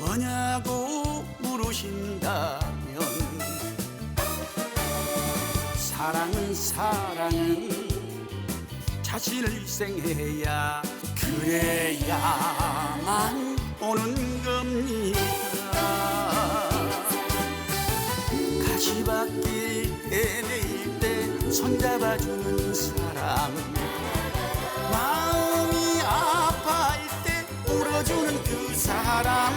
뭐냐고 물으신다면 사랑은 사랑은 자신을 희생해야 그래야만 오는 겁니다. 가시밭길 헤맬 때 손잡아주는 사람 마음이 아파할 때 울어주는 그 사람.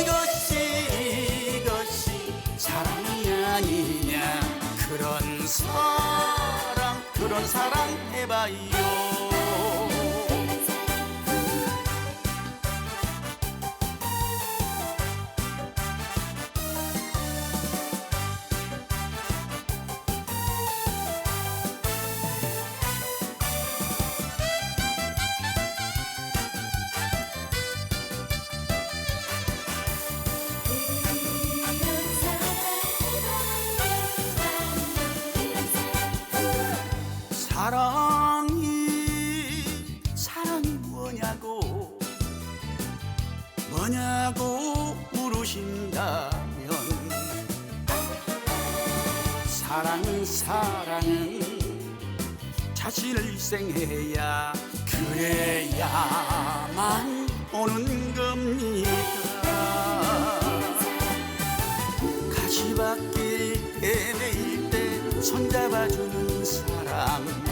이것이 이것이 사랑이 아니냐. 그런 사랑 그런 사랑 해봐요 사랑이 사랑이 뭐냐고. 뭐냐고 물으신다면 사랑은 사랑은 자신을 희생해야 그래야만 오는 겁니다. 가시밭길 내일 때 손잡아주는 사람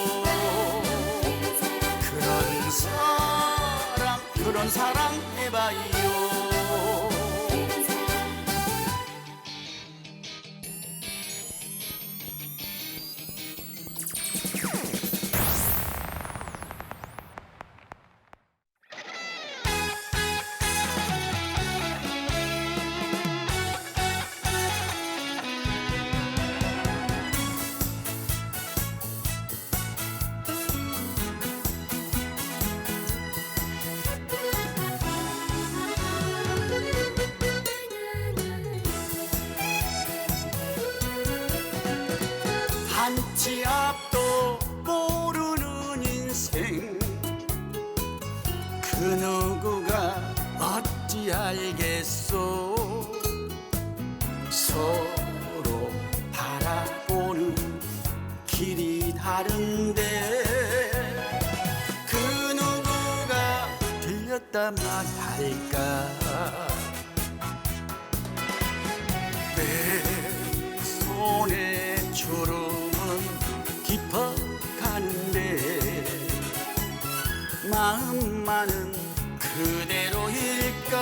사랑 그런 사랑 해봐요 한치 앞도 모르는 인생. 그 누구가 어찌 알겠소? 서로 바라보는 길이 다른데. 그 누구가 들렸다 말할까 마음만은 그대로일까?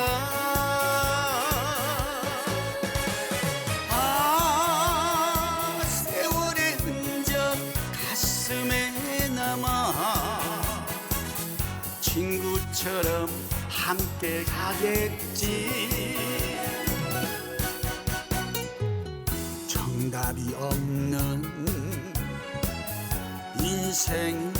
아 세월의 흔적 가슴에 남아 친구처럼 함께 가겠지. 정답이 없는 인생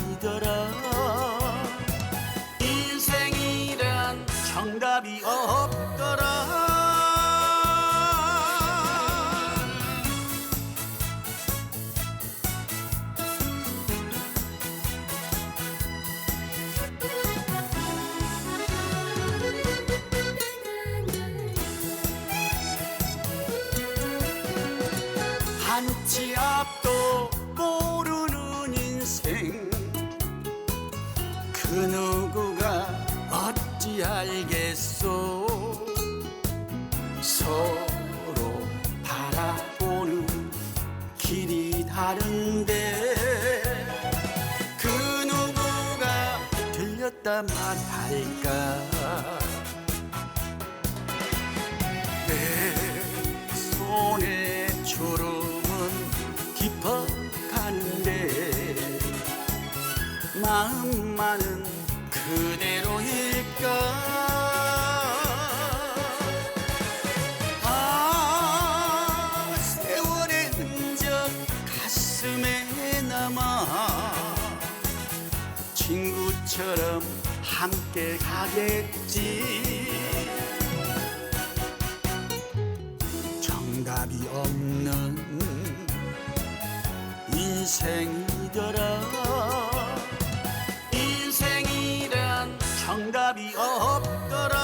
한치 앞도 모르는 인생. 그 누구가 어찌 알겠소 들렸다 말할까? 내 손에 주름은 깊어가는데 마음 함께 가겠지. 정답이 없는 인생이더라. 인생이란 정답이 없더라.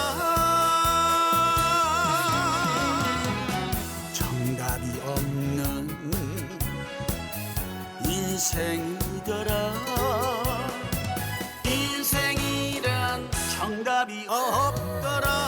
정답이 없는 인생이더라. 인생이란 정답이 없더라.